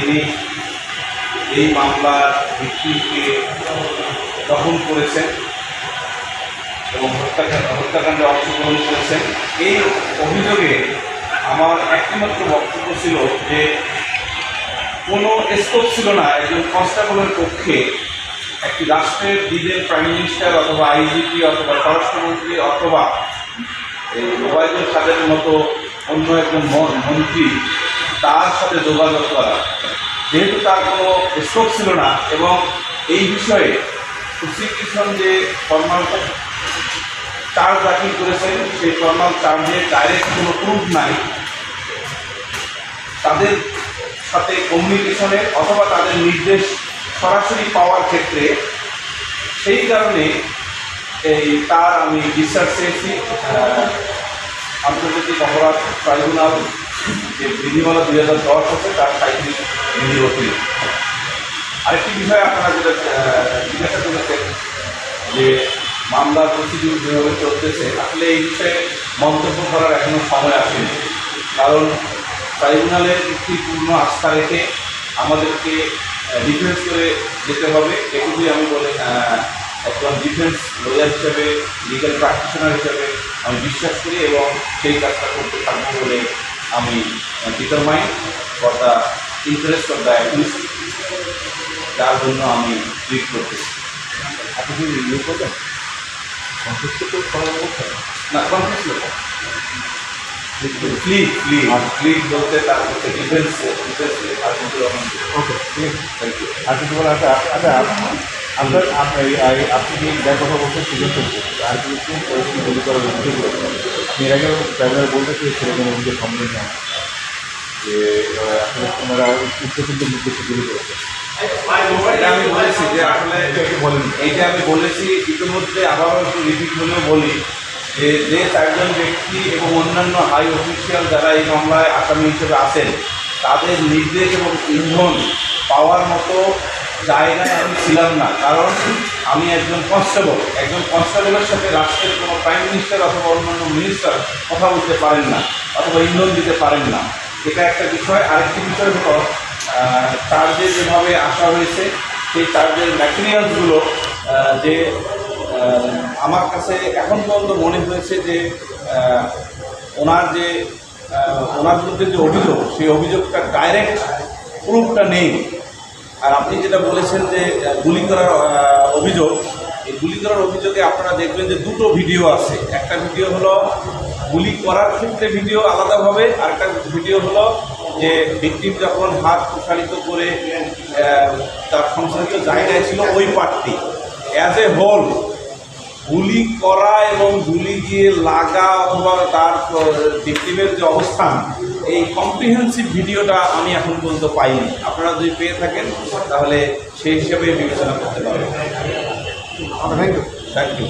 তিনি এই মামলার ভিত্তিকে দখল করেছেন এবং হত্যাকাণ্ড, হত্যাকাণ্ডে অংশগ্রহণ করেছেন। এই অভিযোগে আমার একটিমাত্র বক্তব্য ছিল যে কোনো স্কোপ ছিল না একজন কনস্টেবলের পক্ষে একটি রাষ্ট্রের দিদের প্রাইম মিনিস্টার অথবা আইজিপি অথবা স্বরাষ্ট্রমন্ত্রী অথবা এই ওবায়দুল খাদের মতো অন্য একজন মন- মন্ত্রী তার সাথে যোগাযোগ করা। যেহেতু তার কোনো স্কোপ ছিল না এবং এই বিষয়ে প্রসিকিউশন যে ফর্মাল চার্জ দাখিল করেছেন, সেই ফর্মাল চার্জে ডাইরেক্ট কোনো প্রুফ নাই। তাদের সাথে কমিউনিকেশনে অথবা তাদের নির্দেশ সরাসরি পাওয়ার ক্ষেত্রে সেই কারণে এই তার আমি ডিসচার্জ চেয়েছি। আন্তর্জাতিক অপরাধ ট্রাইব্যুনাল যে বিধিমালা দুই হাজার দশ আছে, তার সাঁত্রিশ আরেকটি বিষয় আপনারা যেটা জিজ্ঞাসা করেছেন যে মামলার প্রসিডিউর যেভাবে চলতেছে, আসলে এই বিষয়ে মন্তব্য করার এখনও সময় আসেনি কারণ ট্রাইব্যুনালের একটি পূর্ণ আস্থা রেখে আমাদেরকে ডিফেন্স করে যেতে হবে। এটুকুই আমি বলে একজন ডিফেন্স লয়ার হিসেবে লিগাল প্র্যাকটিশনার হিসেবে আমি বিশ্বাস করি এবং সেই কাজটা করতে থাকব বলে আমি determine for interest of the accuse যার জন্য আমি ট্রিট করতেছি। আপনি কি ইয়ে করবেন? সন্তুষ্ট তো মধ্যে না কনফিউজ প্লিজ প্লিজ প্লিজ বলতে তার হচ্ছে ডিফেন্স ডিফেন্স আর কিছু রকম ওকে ঠিক। আছে থ্যাংক ইউ আর কিছু বলার আছে? আচ্ছা আপনার আপনি এই- আপনি যার কথা বলছেন সেটা করছে আর কিছু গুলি করার অভিযোগ আপনি এর আগে ড্রাইভার বলতে চেয়েছিলেন অভিযোগ সম্বন্ধে যে আসলে ওনারা উচ্চশিল্প নির্দেশে গুলি করেছে এটা আমি বলেছি যে আসলে এইটা আমি বলেছি, ইতিমধ্যে আবারও একটু রিপিট হলেও বলি যে যে চারজন ব্যক্তি এবং অন্যান্য হাই অফিসিয়াল যারা এই মামলায় আসামি হিসেবে আছেন, তাদের নির্দেশ এবং ইন্ধন পাওয়ার মতো জায়গায় আমি ছিলাম না। কারণ আমি একজন কনস্টেবল একজন কনস্টেবলের সাথে রাষ্ট্রের কোনো প্রাইম মিনিস্টার অথবা অন্যান্য মিনিস্টার কথা বলতে পারেন না, অথবা ইন্ধন দিতে পারেন না। এটা একটা বিষয়। আরেকটি বিষয় হলো চার্জে যেভাবে আসা হয়েছে, সেই চার্জের ম্যাটেরিয়ালসগুলো যে আমার কাছে এখন পর্যন্ত মনে হয়েছে যে ওনার যে ওনার বিরুদ্ধে যে অভিযোগ, সেই অভিযোগটা ডাইরেক্ট প্রুফটা নেই। আর আপনি যেটা বলেছেন যে গুলি করার অভিযোগ, এই গুলি করার অভিযোগে আপনারা দেখবেন যে দুটো ভিডিও আছে। একটা ভিডিও হলো গুলি করার ক্ষেত্রে ভিডিও আলাদাভাবে আর একটা ভিডিও হলো যে ভিকটিম যখন হাত প্রসারিত করে তার সংসারিত জায়গায় ছিল ওই পার্টটি অ্যাজ এ হোল গুলি করা এবং গুলি গিয়ে লাগা অথবা তার ভিকটিমের যে অবস্থান এই কম্প্রিহেন্সিভ ভিডিওটা আমি এখন পর্যন্ত পাইনি। আপনারা যদি পেয়ে থাকেন তাহলে সেই হিসেবে বিবেচনা করতে পারবেন থ্যাংক ইউ থ্যাংক ইউ